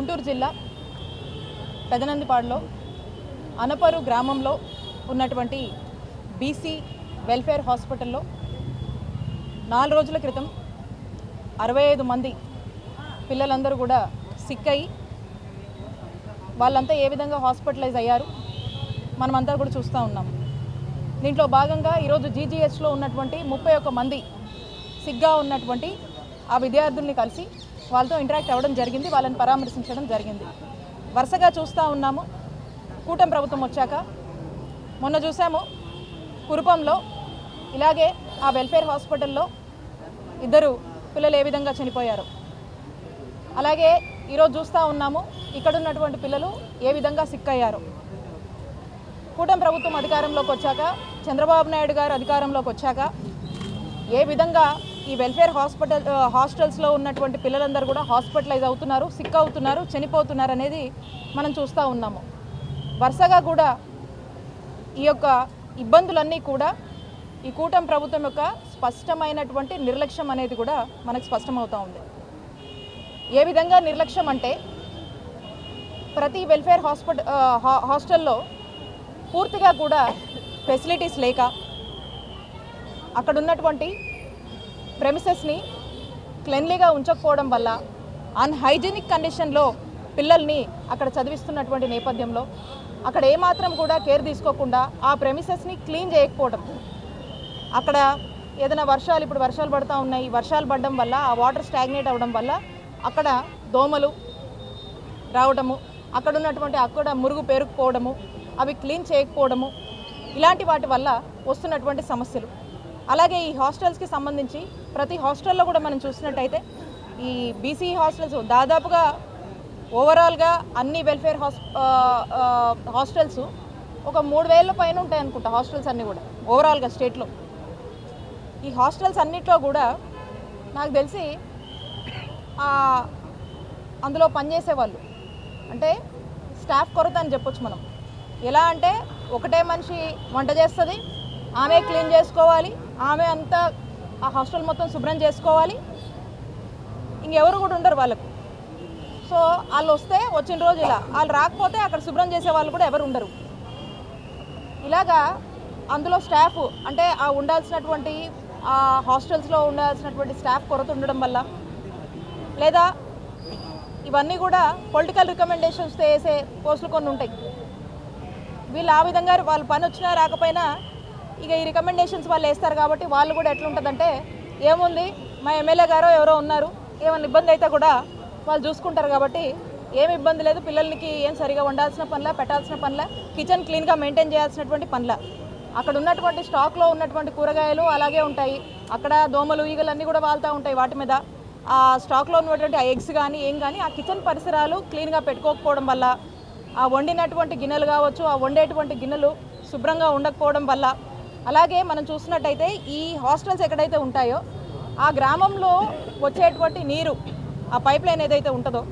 గుంటూరు జిల్లా పెదనందిపాడులో అనపరు గ్రామంలో ఉన్నటువంటి బీసీ వెల్ఫేర్ హాస్పిటల్లో నాలుగు రోజుల క్రితం అరవై ఐదు మంది పిల్లలందరూ కూడా సిక్ అయ్యి వాళ్ళంతా ఏ విధంగా హాస్పిటలైజ్ అయ్యారు మనమంతా కూడా చూస్తూ ఉన్నాం. దీంట్లో భాగంగా ఈరోజు జీజీహెచ్లో ఉన్నటువంటి ముప్పై ఒక్క మంది సిగ్గా ఉన్నటువంటి ఆ విద్యార్థుల్ని కలిసి వాళ్ళతో ఇంటరాక్ట్ అవ్వడం జరిగింది వాళ్ళని పరామర్శించడం జరిగింది. వరుసగా చూస్తూ ఉన్నాము. కూటమి ప్రభుత్వం వచ్చాక మొన్న చూసాము కురుపంలో ఇలాగే ఆ వెల్ఫేర్ హాస్పిటల్లో ఇద్దరు పిల్లలు ఏ విధంగా చనిపోయారు. అలాగే ఈరోజు చూస్తూ ఉన్నాము ఇక్కడ ఉన్నటువంటి పిల్లలు ఏ విధంగా సిక్ అయ్యారు. కూటమి ప్రభుత్వం అధికారంలోకి వచ్చాక చంద్రబాబు నాయుడు గారు అధికారంలోకి వచ్చాక ఏ విధంగా ఈ వెల్ఫేర్ హాస్పిటల్ హాస్టల్స్లో ఉన్నటువంటి పిల్లలందరూ కూడా హాస్పిటలైజ్ అవుతున్నారు సిక్ అవుతున్నారు చనిపోతున్నారు అనేది మనం చూస్తూ ఉన్నాము. వరుసగా కూడా ఈ యొక్క ఇబ్బందులన్నీ కూడా ఈ కూటమి ప్రభుత్వం యొక్క స్పష్టమైనటువంటి నిర్లక్ష్యం అనేది కూడా మనకు స్పష్టమవుతూ ఉంది. ఏ విధంగా నిర్లక్ష్యం అంటే ప్రతి వెల్ఫేర్ హాస్పిటల్ హాస్టల్లో పూర్తిగా కూడా ఫెసిలిటీస్ లేక అక్కడ ఉన్నటువంటి ప్రెమిసెస్ని క్లెన్లీగా ఉంచకపోవడం వల్ల అన్హైజీనిక్ కండిషన్లో పిల్లల్ని అక్కడ చదివిస్తున్నటువంటి నేపథ్యంలో అక్కడ ఏమాత్రం కూడా కేర్ తీసుకోకుండా ఆ ప్రెమిసెస్ని క్లీన్ చేయకపోవడం అక్కడ ఏదైనా వర్షాలు ఇప్పుడు వర్షాలు పడుతూ ఉన్నాయి వర్షాలు పడడం వల్ల ఆ వాటర్ స్టాగ్నేట్ అవ్వడం వల్ల అక్కడ దోమలు రావడము అక్కడ ఉన్నటువంటి అక్కడ మురుగు పేరుకుపోవడము అవి క్లీన్ చేయకపోవడము ఇలాంటి వాటి వల్ల వస్తున్నటువంటి సమస్యలు. అలాగే ఈ హాస్టల్స్కి సంబంధించి ప్రతి హాస్టల్లో కూడా మనం చూసినట్టయితే ఈ బీసీ హాస్టల్స్ దాదాపుగా ఓవరాల్గా అన్ని వెల్ఫేర్ హాస్ హాస్టల్స్ ఒక మూడు వేల పైన ఉంటాయి అనుకుంటా హాస్టల్స్ అన్నీ కూడా ఓవరాల్గా స్టేట్లో. ఈ హాస్టల్స్ అన్నిట్లో కూడా నాకు తెలిసి అందులో పనిచేసే వాళ్ళు అంటే స్టాఫ్ కొరత అని చెప్పొచ్చు మనం. ఎలా అంటే ఒకటే మనిషి వంట చేస్తుంది ఆమె క్లీన్ చేసుకోవాలి ఆమె అంతా ఆ హాస్టల్ మొత్తం శుభ్రం చేసుకోవాలి. ఇంకెవరు కూడా ఉండరు వాళ్ళకు. సో వాళ్ళు వస్తే వచ్చిన రోజు ఇలా వాళ్ళు రాకపోతే అక్కడ శుభ్రం చేసే వాళ్ళు కూడా ఎవరు ఉండరు. ఇలాగా అందులో స్టాఫ్ అంటే ఆ ఉండాల్సినటువంటి ఆ హాస్టల్స్లో ఉండాల్సినటువంటి స్టాఫ్ కొరత ఉండడం వల్ల లేదా ఇవన్నీ కూడా పొలిటికల్ రికమెండేషన్స్ వేసే పోస్టులు కొన్ని ఉంటాయి. వీళ్ళు ఆ విధంగా వాళ్ళ పని వచ్చినా రాకపోయినా ఇక ఈ రికమెండేషన్స్ వాళ్ళు వేస్తారు కాబట్టి వాళ్ళు కూడా ఎట్లుంటుందంటే ఏముంది మా ఎమ్మెల్యే గారో ఎవరో ఉన్నారు ఏమైనా ఇబ్బంది అయితే కూడా వాళ్ళు చూసుకుంటారు కాబట్టి ఏమి ఇబ్బంది లేదు పిల్లలకి ఏం సరిగా వండాల్సిన పనుల పెట్టాల్సిన పనుల కిచెన్ క్లీన్గా మెయింటైన్ చేయాల్సినటువంటి పనుల. అక్కడ ఉన్నటువంటి స్టాక్లో ఉన్నటువంటి కూరగాయలు అలాగే ఉంటాయి. అక్కడ దోమలు ఈగలు అన్నీ కూడా వాళ్తూ ఉంటాయి వాటి మీద. ఆ స్టాక్లో ఉన్నటువంటి ఆ ఎగ్స్ కానీ ఏం కానీ ఆ కిచెన్ పరిసరాలు క్లీన్గా పెట్టుకోకపోవడం వల్ల ఆ వండినటువంటి గిన్నెలు కావచ్చు ఆ వండేటువంటి గిన్నెలు శుభ్రంగా ఉండకపోవడం వల్ల అలాగే మనం చూసినట్టయితే ఈ హాస్టల్స్ ఎక్కడైతే ఉంటాయో ఆ గ్రామంలో వచ్చేటువంటి నీరు ఆ పైప్ లైన్ ఏదైతే ఉంటుందో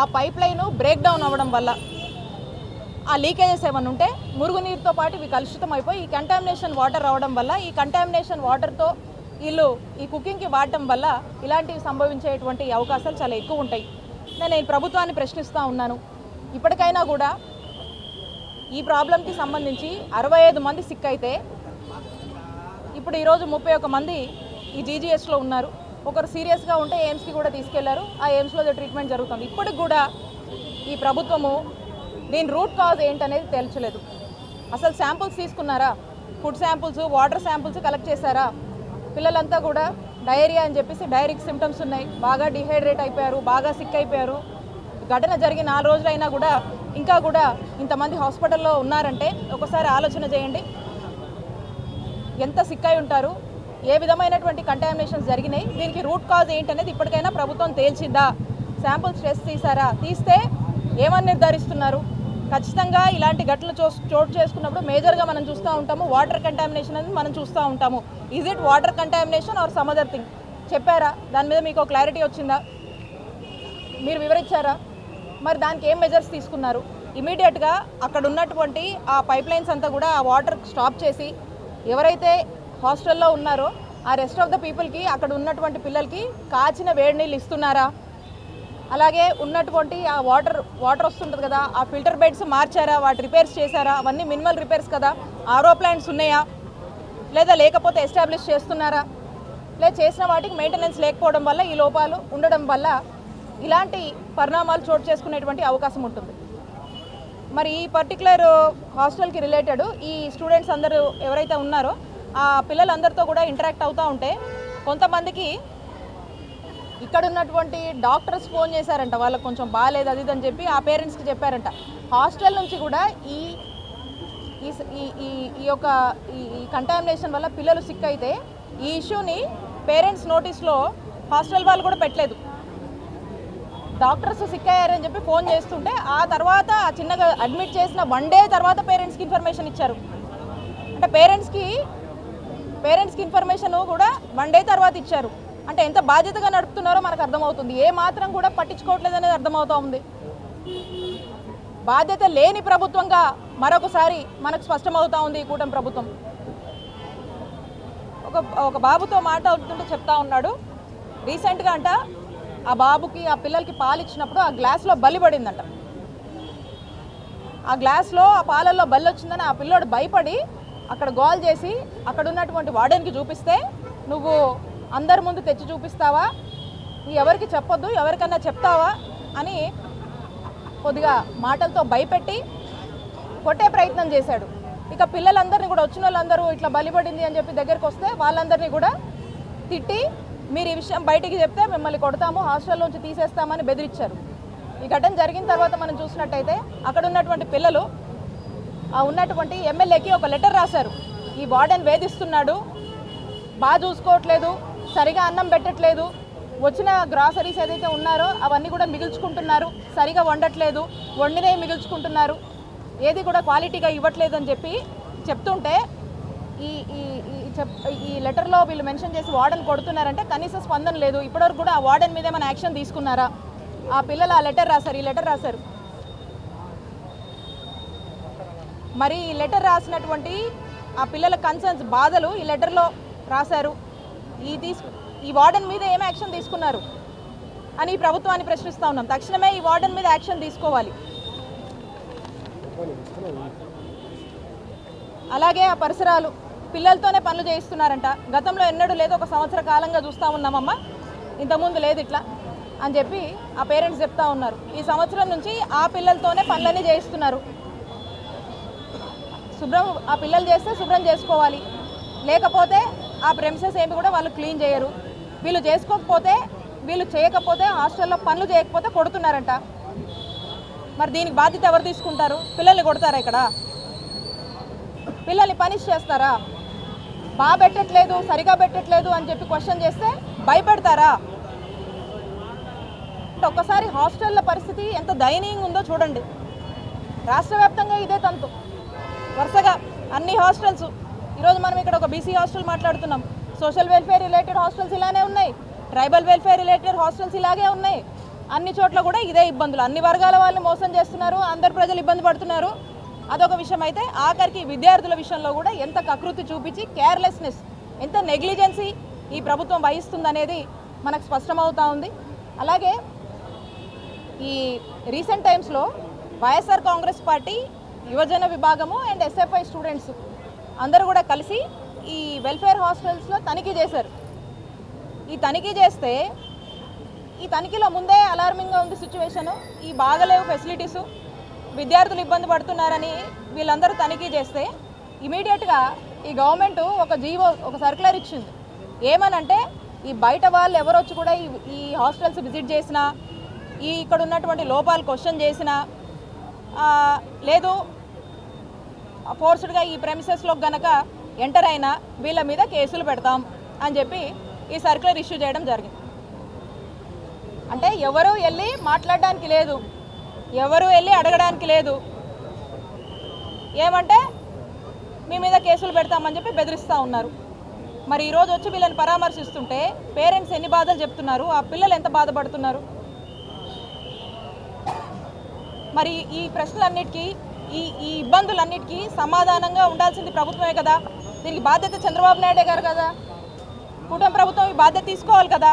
ఆ పైప్ లైన్ బ్రేక్ డౌన్ అవ్వడం వల్ల ఆ లీకేజెస్ ఏమైనా ఉంటే మురుగునీరుతో పాటు ఇవి కలుషితం అయిపోయి ఈ కంటామినేషన్ వాటర్ రావడం వల్ల ఈ కంటామినేషన్ వాటర్తో వీళ్ళు ఈ కుకింగ్కి వాడటం వల్ల ఇలాంటివి సంభవించేటువంటి అవకాశాలు చాలా ఎక్కువ ఉంటాయి. నేను ఈ ప్రభుత్వాన్ని ప్రశ్నిస్తూ ఉన్నాను. ఇప్పటికైనా కూడా ఈ ప్రాబ్లంకి సంబంధించి అరవై ఐదు మంది సిక్ అయితే ఇప్పుడు ఈరోజు ముప్పై ఒక్క మంది ఈ జీజీఎస్లో ఉన్నారు. ఒకరు సీరియస్గా ఉంటే ఎయిమ్స్కి కూడా తీసుకెళ్ళారు. ఆ ఎయిమ్స్లో ట్రీట్మెంట్ జరుగుతుంది. ఇప్పటికి కూడా ఈ ప్రభుత్వము దీని రూట్ కాజ్ ఏంటనేది తేల్చలేదు. అసలు శాంపుల్స్ తీసుకున్నారా? Food samples water samples collect చేశారా? పిల్లలంతా కూడా డయేరియా అని చెప్పేసి డైరిక్ సిమ్టమ్స్ ఉన్నాయి. బాగా డిహైడ్రేట్ అయిపోయారు బాగా సిక్ అయిపోయారు. ఘటన జరిగి నాలుగు రోజులైనా కూడా ఇంకా కూడా ఇంతమంది హాస్పిటల్లో ఉన్నారంటే ఒకసారి ఆలోచన చేయండి. ఎంత సిక్ అయి ఉంటారు? ఏ విధమైనటువంటి కంటామినేషన్స్ జరిగినాయి? దీనికి రూట్ కాజ్ ఏంటనేది ఇప్పటికైనా ప్రభుత్వం తేల్చిందా? శాంపుల్స్ టెస్ట్ తీసారా తీస్తే ఏమని నిర్ధారిస్తున్నారు? ఖచ్చితంగా ఇలాంటి ఘటనలు చో చోటు చేసుకున్నప్పుడు మేజర్గా మనం చూస్తూ ఉంటాము వాటర్ కంటామినేషన్ అని మనం చూస్తూ ఉంటాము. Is it water contamination or some other thing చెప్పారా? దాని మీద మీకు క్లారిటీ వచ్చిందా? మీరు వివరించారా? మరి దానికి ఏం మెజర్స్ తీసుకున్నారు? ఇమీడియట్గా అక్కడ ఉన్నటువంటి ఆ పైప్ లైన్స్ అంతా కూడా ఆ వాటర్ స్టాప్ చేసి ఎవరైతే హాస్టల్లో ఉన్నారో ఆ రెస్ట్ ఆఫ్ ద పీపుల్కి అక్కడ ఉన్నటువంటి పిల్లలకి కాచిన వేడి నీళ్ళు ఇస్తున్నారా? అలాగే ఉన్నటువంటి ఆ వాటర్ వాటర్ వస్తుంటుంది కదా ఆ ఫిల్టర్ బెడ్స్ మార్చారా? వాటి రిపేర్స్ చేశారా? అవన్నీ మినిమల్ రిపేర్స్ కదా? ఆరో ప్లాంట్స్ ఉన్నాయా? లేదా లేకపోతే ఎస్టాబ్లిష్ చేస్తున్నారా? లేదా చేసిన వాటికి మెయింటెనెన్స్ లేకపోవడం వల్ల ఈ లోపాలు ఉండడం వల్ల ఇలాంటి పరిణామాలు చోటు చేసుకునేటువంటి అవకాశం ఉంటుంది. మరి ఈ పర్టికులర్ హాస్టల్కి రిలేటెడ్ ఈ స్టూడెంట్స్ అందరూ ఎవరైతే ఉన్నారో ఆ పిల్లలందరితో కూడా ఇంటరాక్ట్ అవుతూ ఉంటే కొంతమందికి ఇక్కడ ఉన్నటువంటి డాక్టర్స్ ఫోన్ చేశారంట వాళ్ళకి కొంచెం బాగాలేదు అది ఇది అని చెప్పి ఆ పేరెంట్స్కి చెప్పారంట. హాస్టల్ నుంచి కూడా ఈ ఈ ఈ ఈ ఈ యొక్క ఈ ఈ కంటామినేషన్ వల్ల పిల్లలు సిక్ అయితే ఈ ఇష్యూని పేరెంట్స్ నోటీస్లో హాస్టల్ వాళ్ళు కూడా పెట్టలేదు. డాక్టర్స్ సిక్ అయ్యారని చెప్పి ఫోన్ చేస్తుంటే ఆ తర్వాత ఆ చిన్నగా అడ్మిట్ చేసిన వన్ డే తర్వాత పేరెంట్స్కి ఇన్ఫర్మేషన్ ఇచ్చారు. అంటే పేరెంట్స్కి పేరెంట్స్కి ఇన్ఫర్మేషన్ కూడా వన్ డే తర్వాత ఇచ్చారు. అంటే ఎంత బాధ్యతగా నడుపుతున్నారో మనకు అర్థమవుతుంది. ఏ మాత్రం కూడా పట్టించుకోవట్లేదు అనేది అర్థమవుతా ఉంది. బాధ్యత లేని ప్రభుత్వంగా మరొకసారి మనకు స్పష్టమవుతా ఉంది ఈ కూటమి ప్రభుత్వం. ఒక ఒక బాబుతో మాట చెప్తా ఉన్నాడు. రీసెంట్గా అంట ఆ బాబుకి ఆ పిల్లలకి పాలు ఇచ్చినప్పుడు ఆ గ్లాస్లో బలి పడిందంట. ఆ గ్లాస్లో ఆ పాలల్లో బల్లి వచ్చిందని ఆ పిల్లోడు భయపడి అక్కడ గోల్ చేసి అక్కడ ఉన్నటువంటి వార్డెన్కి చూపిస్తే నువ్వు అందరి ముందు తెచ్చి చూపిస్తావా? నువ్వు ఎవరికి చెప్పొద్దు ఎవరికన్నా చెప్తావా? అని కొద్దిగా మాటలతో భయపెట్టి కొట్టే ప్రయత్నం చేశాడు. ఇక పిల్లలందరినీ కూడా వచ్చిన వాళ్ళందరూ ఇట్లా బలిపడింది అని చెప్పి దగ్గరికి వస్తే వాళ్ళందరినీ కూడా తిట్టి మీరు ఈ విషయం బయటికి చెప్తే మిమ్మల్ని కొడతాము హాస్టల్లోంచి తీసేస్తామని బెదిరించారు ఈ ఘటన జరిగిన తర్వాత మనం చూసినట్టయితే అక్కడ ఉన్నటువంటి పిల్లలు ఆ ఉన్నటువంటి ఎమ్మెల్యేకి ఒక లెటర్ రాశారు. ఈ వార్డెన్ వేధిస్తున్నాడు బాగా చూసుకోవట్లేదు సరిగా అన్నం పెట్టట్లేదు వచ్చిన గ్రాసరీస్ ఏదైతే ఉన్నారో అవన్నీ కూడా మిగుల్చుకుంటున్నారు సరిగా వండట్లేదు వండినవి మిగుల్చుకుంటున్నారు ఏది కూడా క్వాలిటీగా ఇవ్వట్లేదు అని చెప్పి చెప్తుంటే ఈ ఈ ఈ చెప్ ఈ లెటర్లో వీళ్ళు మెన్షన్ చేసి వార్డెన్ కొడుతున్నారంటే కనీస స్పందన లేదు. ఇప్పటివరకు కూడా ఆ వార్డెన్ మీద ఏమైనా యాక్షన్ తీసుకున్నారా? ఆ పిల్లలు ఆ లెటర్ రాశారు ఈ లెటర్ రాశారు. మరి ఈ లెటర్ రాసినటువంటి ఆ పిల్లల కన్సర్న్స్ బాధలు ఈ లెటర్లో రాశారు. ఈ తీసుకు ఈ వార్డెన్ మీద ఏం యాక్షన్ తీసుకున్నారు? అని ఈ ప్రభుత్వాన్ని ప్రశ్నిస్తూ ఉన్నాం. తక్షణమే ఈ వార్డెన్ మీద యాక్షన్ తీసుకోవాలి. అలాగే ఆ పరిసరాలు. పిల్లలతోనే పనులు చేయిస్తున్నారంట. గతంలో ఎన్నడూ లేదు ఒక సంవత్సర కాలంగా చూస్తూ ఉన్నామమ్మా. ఇంతకుముందు లేదు ఇట్లా అని చెప్పి ఆ పేరెంట్స్ చెప్తా ఉన్నారు. ఈ సంవత్సరం నుంచి ఆ పిల్లలతోనే పనులన్నీ చేయిస్తున్నారు. శుభ్రం ఆ పిల్లలు చేస్తే శుభ్రం చేసుకోవాలి. లేకపోతే ఆ ప్రెమిసెస్ ఏమి కూడా వాళ్ళు క్లీన్ చేయరు. వీళ్ళు చేసుకోకపోతే వీళ్ళు చేయకపోతే హాస్టల్లో పనులు చేయకపోతే కొడుతున్నారంట. మరి దీనికి బాధ్యత ఎవరు తీసుకుంటారు? పిల్లల్ని కొడతారా ఇక్కడ? పిల్లల్ని పనిష్ చేస్తారా? బాగా పెట్టట్లేదు సరిగా పెట్టట్లేదు అని చెప్పి క్వశ్చన్ చేస్తే భయపెడతారా? అంటే ఒక్కసారి హాస్టల్ల పరిస్థితి ఎంత దయనీయంగా ఉందో చూడండి. రాష్ట్ర వ్యాప్తంగా ఇదే తంతు. వరుసగా అన్ని హాస్టల్స్. ఈరోజు మనం ఇక్కడ ఒక బీసీ హాస్టల్ మాట్లాడుతున్నాం. సోషల్ వెల్ఫేర్ రిలేటెడ్ హాస్టల్స్ ఇలానే ఉన్నాయి. ట్రైబల్ వెల్ఫేర్ రిలేటెడ్ హాస్టల్స్ ఇలాగే ఉన్నాయి. అన్ని చోట్ల కూడా ఇదే ఇబ్బందులు. అన్ని వర్గాల వాళ్ళని మోసం చేస్తున్నారు. అందరు ప్రజలు ఇబ్బంది పడుతున్నారు. అదొక విషయం అయితే ఆఖరికి విద్యార్థుల విషయంలో కూడా ఎంత కకృతి చూపించి కేర్లెస్నెస్ ఎంత నెగ్లిజెన్సీ ఈ ప్రభుత్వం వహిస్తుందనేది మనకు స్పష్టమవుతా ఉంది. అలాగే ఈ రీసెంట్ టైమ్స్లో వైఎస్ఆర్ కాంగ్రెస్ పార్టీ యువజన విభాగము అండ్ ఎస్ఎఫ్ఐ స్టూడెంట్స్ అందరూ కూడా కలిసి ఈ వెల్ఫేర్ హాస్టల్స్లో తనిఖీ చేశారు. ఈ తనిఖీ చేస్తే ఈ తనిఖీలో ముందే అలార్మింగ్గా ఉంది సిచ్యువేషను ఈ బాగలేవు ఫెసిలిటీసు విద్యార్థులు ఇబ్బంది పడుతున్నారని వీళ్ళందరూ తనిఖీ చేస్తే ఇమీడియట్గా ఈ గవర్నమెంట్ ఒక జీవో ఒక సర్క్యులర్ ఇచ్చింది. ఏమనంటే ఈ బయట వాళ్ళు ఎవరు వచ్చి కూడా ఈ ఈ హాస్టల్స్ విజిట్ చేసినా ఈ ఇక్కడ ఉన్నటువంటి లోపాలు క్వశ్చన్ చేసినా లేదు ఫోర్స్డ్గా ఈ ప్రెమిసెస్లో గనక ఎంటర్ అయినా వీళ్ళ మీద కేసులు పెడతాం అని చెప్పి ఈ సర్క్యులర్ ఇష్యూ చేయడం జరిగింది. అంటే ఎవరు వెళ్ళి మాట్లాడడానికి లేదు. ఎవరు వెళ్ళి అడగడానికి లేదు. ఏమంటే మీ మీద కేసులు పెడతామని చెప్పి బెదిరిస్తూ ఉన్నారు. మరి ఈరోజు వచ్చి వీళ్ళని పరామర్శిస్తుంటే పేరెంట్స్ ఎన్ని బాధలు చెప్తున్నారు? ఆ పిల్లలు ఎంత బాధపడుతున్నారు? మరి ఈ ప్రశ్నలన్నిటికీ ఈ ఈ ఇబ్బందులన్నిటికీ సమాధానంగా ఉండాల్సింది ప్రభుత్వమే కదా? దీనికి బాధ్యత చంద్రబాబు నాయుడే గారు కదా? కూటమి ప్రభుత్వం ఈ బాధ్యత తీసుకోవాలి కదా?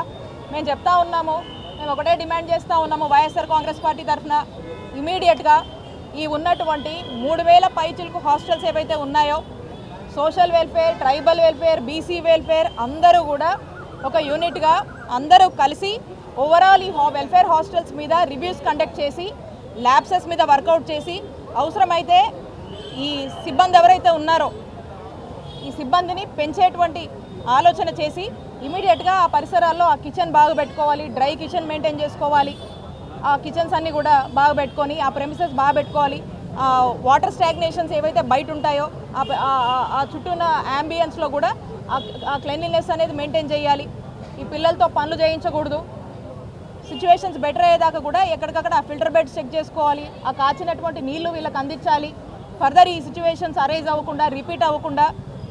మేము చెప్తా ఉన్నాము మేము ఒకటే డిమాండ్ చేస్తూ ఉన్నాము వైఎస్ఆర్ కాంగ్రెస్ పార్టీ తరఫున. ఇమీడియట్గా ఈ ఉన్నటువంటి మూడు వేల పైచులకు హాస్టల్స్ ఏవైతే ఉన్నాయో social welfare tribal welfare BC welfare అందరూ కూడా ఒక యూనిట్గా అందరూ కలిసి ఓవరాల్ ఈ హా- వెల్ఫేర్ హాస్టల్స్ మీద రివ్యూస్ కండక్ట్ చేసి ల్యాబ్సెస్ మీద వర్కౌట్ చేసి అవసరమైతే ఈ సిబ్బంది ఎవరైతే ఉన్నారో ఈ సిబ్బందిని పెంచేటువంటి ఆలోచన చేసి ఇమీడియట్గా ఆ పరిసరాల్లో ఆ కిచెన్ బాగా పెట్టుకోవాలి డ్రై కిచెన్ మెయింటైన్ చేసుకోవాలి కిచెన్స్ అన్నీ కూడా బాగా పెట్టుకొని ఆ ప్రెమిసెస్ బాగా పెట్టుకోవాలి. వాటర్ స్టాగ్నేషన్స్ ఏవైతే బయట ఉంటాయో ఆ చుట్టూ ఉన్న అంబియన్స్లో కూడా ఆ- ఆ క్లెన్లీనెస్ అనేది మెయింటైన్ చేయాలి. ఈ పిల్లలతో పనులు చేయించకూడదు. సిచ్యువేషన్స్ బెటర్ అయ్యేదాకా కూడా ఎక్కడికక్కడ ఆ ఫిల్టర్ బెడ్స్ చెక్ చేసుకోవాలి. ఆ కాచినటువంటి నీళ్ళు వీళ్ళకి అందించాలి. ఫర్దర్ ఈ సిచ్యువేషన్స్ అరైజ్ అవ్వకుండా రిపీట్ అవ్వకుండా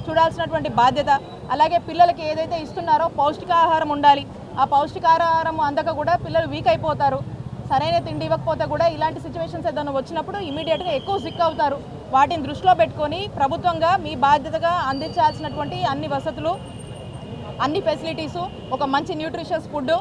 చూడాల్సినటువంటి బాధ్యత. అలాగే పిల్లలకి ఏదైతే ఇస్తున్నారో పౌష్టికాహారం ఉండాలి. ఆ పౌష్టికాహారం అందక కూడా పిల్లలు వీక్ అయిపోతారు. సరైన తిండి ఇవ్వకపోతే కూడా ఇలాంటి సిచ్యువేషన్స్ ఏదైనా వచ్చినప్పుడు ఇమీడియట్గా ఎక్కువ సిక్ అవుతారు. వాటిని దృష్టిలో పెట్టుకొని ప్రభుత్వంగా మీ బాధ్యతగా అందించాల్సినటువంటి అన్ని వసతులు అన్ని ఫెసిలిటీస్ ఒక మంచి న్యూట్రిషియస్ ఫుడ్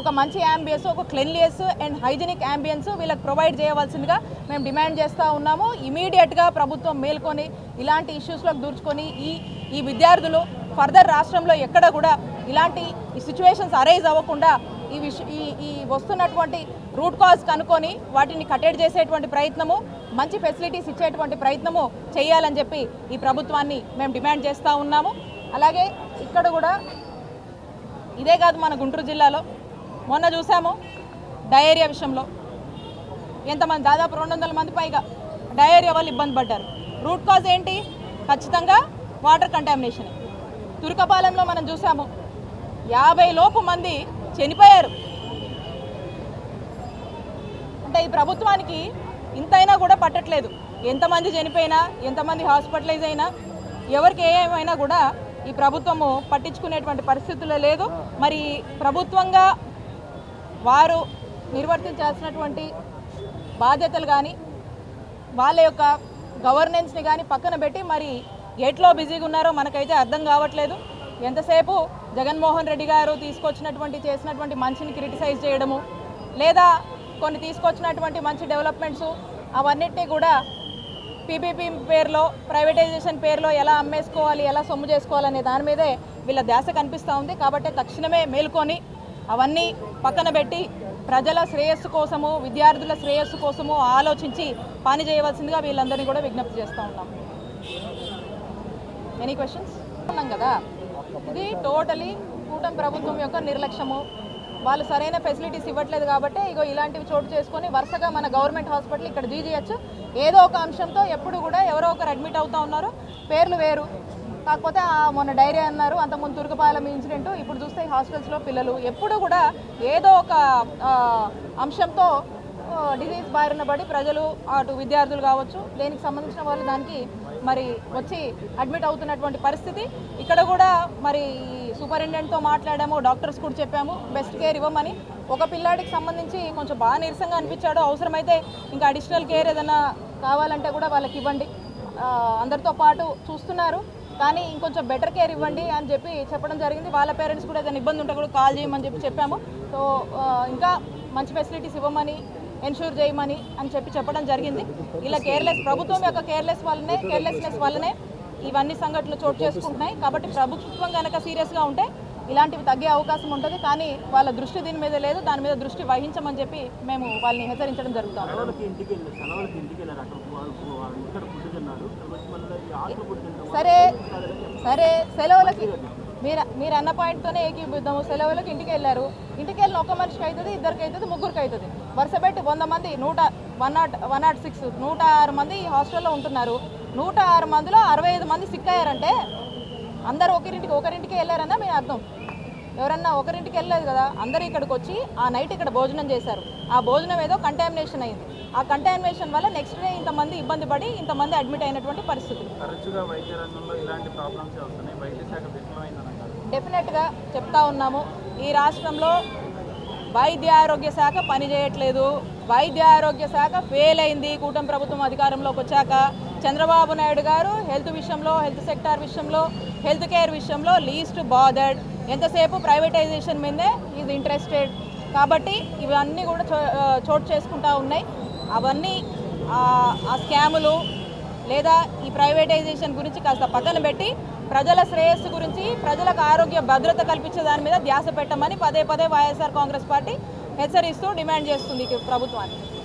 ఒక మంచి యాంబియన్స్ ఒక క్లెన్లియస్ అండ్ హైజీనిక్ యాంబియన్స్ వీళ్ళకి ప్రొవైడ్ చేయవలసిందిగా మేము డిమాండ్ చేస్తూ ఉన్నాము. ఇమీడియట్గా ప్రభుత్వం మేల్కొని ఇలాంటి ఇష్యూస్లోకి దూర్చుకొని ఈ ఈ విద్యార్థులు ఫర్దర్ రాష్ట్రంలో ఎక్కడ కూడా ఇలాంటి సిచ్యువేషన్స్ అరైజ్ అవ్వకుండా ఈ విష ఈ ఈ వస్తున్నటువంటి రూట్ కాజ్ కనుక్కొని వాటిని కట్టడి చేసేటువంటి ప్రయత్నము మంచి ఫెసిలిటీస్ ఇచ్చేటువంటి ప్రయత్నము చేయాలని చెప్పి ఈ ప్రభుత్వాన్ని మేము డిమాండ్ చేస్తూ ఉన్నాము. అలాగే ఇక్కడ కూడా ఇదే కాదు మన గుంటూరు జిల్లాలో. మొన్న చూసాము డయేరియా విషయంలో. ఎంతమంది దాదాపు రెండు వందల మంది పైగా డయేరియా వాళ్ళు ఇబ్బంది పడ్డారు. రూట్ కాజ్ ఏంటి? ఖచ్చితంగా వాటర్ కంటామినేషన్ తుర్కపాలెంలో మనం చూసాము యాభై లోపు మంది చనిపోయారు. అంటే ఈ ప్రభుత్వానికి ఇంతైనా కూడా పట్టట్లేదు. ఎంతమంది చనిపోయినా ఎంతమంది హాస్పిటలైజ్ అయినా ఎవరికి ఏమైనా కూడా ఈ ప్రభుత్వము పట్టించుకునేటువంటి పరిస్థితుల్లో లేదు. మరి ప్రభుత్వంగా వారు నిర్వర్తించాల్సినటువంటి బాధ్యతలు కానీ వాళ్ళ యొక్క గవర్నెన్స్ని కానీ పక్కన పెట్టి మరి ఎట్లో బిజీగా ఉన్నారో మనకైతే అర్థం కావట్లేదు. ఎంతసేపు జగన్మోహన్ రెడ్డి గారు తీసుకొచ్చినటువంటి చేసినటువంటి మంచిని క్రిటిసైజ్ చేయడము లేదా కొన్ని తీసుకొచ్చినటువంటి మంచి డెవలప్మెంట్స్ అవన్నిటినీ కూడా పీపీపీ పేరులో ప్రైవేటైజేషన్ పేరులో ఎలా అమ్మేసుకోవాలి ఎలా సొమ్ము చేసుకోవాలనే దాని మీదే వీళ్ళ ధ్యాస కనిపిస్తూ ఉంది. కాబట్టి తక్షణమే మేల్కొని అవన్నీ పక్కన పెట్టి ప్రజల శ్రేయస్సు కోసము విద్యార్థుల శ్రేయస్సు కోసము ఆలోచించి పని చేయవలసిందిగా వీళ్ళందరినీ కూడా విజ్ఞప్తి చేస్తూ ఉన్నాం. ఎనీ క్వశ్చన్స్ ఉన్నాం కదా. ఇది టోటలీ కూటమి ప్రభుత్వం యొక్క నిర్లక్ష్యము. వాళ్ళు సరైన ఫెసిలిటీస్ ఇవ్వట్లేదు కాబట్టి ఇగో ఇలాంటివి చోటు చేసుకొని వరుసగా మన గవర్నమెంట్ హాస్పిటల్ ఇక్కడ జీజీహెచ్ ఏదో ఒక అంశంతో ఎప్పుడు కూడా ఎవరో ఒకరు అడ్మిట్ అవుతూ ఉన్నారు. పేర్లు వేరు. కాకపోతే మొన్న డైరీ అన్నారు అంతకుముందు తురుకపాలెం ఇన్సిడెంట్. ఇప్పుడు చూస్తే హాస్టల్స్లో పిల్లలు. ఎప్పుడు కూడా ఏదో ఒక అంశంతో డిజీజ్ బారిన పడి ప్రజలు అటు విద్యార్థులు కావచ్చు దేనికి సంబంధించిన వాళ్ళు దానికి మరి వచ్చి అడ్మిట్ అవుతున్నటువంటి పరిస్థితి. ఇక్కడ కూడా మరి సూపరింటెండెంట్తో మాట్లాడాము డాక్టర్స్ కూడా చెప్పాము బెస్ట్ కేర్ ఇవ్వమని. ఒక పిల్లాడికి సంబంధించి కొంచెం బాగా నీరసంగా అనిపించాడు అవసరమైతే ఇంకా అడిషనల్ కేర్ ఏదైనా కావాలంటే కూడా వాళ్ళకి ఇవ్వండి. అందరితో పాటు చూస్తున్నారు. కానీ ఇంకొంచెం బెటర్ కేర్ ఇవ్వండి అని చెప్పి చెప్పడం జరిగింది. వాళ్ళ పేరెంట్స్ కూడా ఏదైనా ఇబ్బంది ఉంటే కూడా కాల్ చేయమని చెప్పి చెప్పాము. సో ఇంకా మంచి ఫెసిలిటీస్ ఇవ్వమని ఎన్షూర్ చేయమని అని చెప్పి చెప్పడం జరిగింది. ఇలా కేర్లెస్ ప్రభుత్వం యొక్క కేర్లెస్ వల్లనే కేర్లెస్నెస్ వల్లనే ఇవన్నీ సంఘటనలు చోటు చేసుకుంటున్నాయి. కాబట్టి ప్రభుత్వం కనుక సీరియస్గా ఉంటే ఇలాంటివి తగ్గే అవకాశం ఉంటుంది. కానీ వాళ్ళ దృష్టి దీని మీద లేదు. దాని మీద దృష్టి వహించమని చెప్పి మేము వాళ్ళని హెచ్చరించడం జరుగుతాం సరే సరే సెలవులకి మీరు మీరు అన్న పాయింట్తోనే ఏకీభూద్దాము సెలవులకు ఇంటికి వెళ్ళారు. ఇంటికి వెళ్ళిన ఒక మనిషికి అవుతుంది ఇద్దరికి అవుతుంది ముగ్గురికి అవుతుంది వరుస పెట్టి వంద మంది నూట one nought one nought six నూట ఆరు మంది ఈ హాస్టల్లో ఉంటున్నారు. నూట ఆరు మందిలో అరవై ఐదు మంది సిక్ అయ్యారంటే అందరూ ఒకరింటికి ఒకరింటికి వెళ్ళారన్నా మీ అర్థం. ఎవరన్నా ఒకరింటికి వెళ్ళలేదు కదా అందరూ ఇక్కడికి వచ్చి ఆ నైట్ ఇక్కడ భోజనం చేశారు. ఆ భోజనం ఏదో కంటామినేషన్ అయింది. ఆ కంటామినేషన్ వల్ల నెక్స్ట్ డే ఇంతమంది ఇబ్బంది పడి ఇంతమంది అడ్మిట్ అయినటువంటి అంటారు డెఫినెట్గా చెప్తా ఉన్నాము. ఈ రాష్ట్రంలో వైద్య ఆరోగ్య శాఖ పనిచేయట్లేదు వైద్య ఆరోగ్య శాఖ ఫెయిల్ అయింది. కూటమి ప్రభుత్వం అధికారంలోకి వచ్చాక చంద్రబాబు నాయుడు గారు హెల్త్ విషయంలో హెల్త్ సెక్టార్ విషయంలో హెల్త్ కేర్ విషయంలో లీస్ట్ బాదర్డ్ ఎంతసేపు ప్రైవేటైజేషన్ మీదే ఈజ్ ఇంట్రెస్టెడ్ కాబట్టి ఇవన్నీ కూడా చో- చోటు చేసుకుంటా ఉన్నాయి. అవన్నీ ఆ ఆ స్కాములు లేదా ఈ ప్రైవేటైజేషన్ గురించి కాస్త పక్కన పెట్టి ప్రజల శ్రేయస్సు గురించి ప్రజలకు ఆరోగ్య భద్రత కల్పించే దాని మీద ధ్యాస పెట్టమని పదే పదే వైఎస్ఆర్ కాంగ్రెస్ పార్టీ హెచ్చరిస్తూ డిమాండ్ చేస్తుంది ప్రభుత్వానికి ప్రభుత్వాన్ని.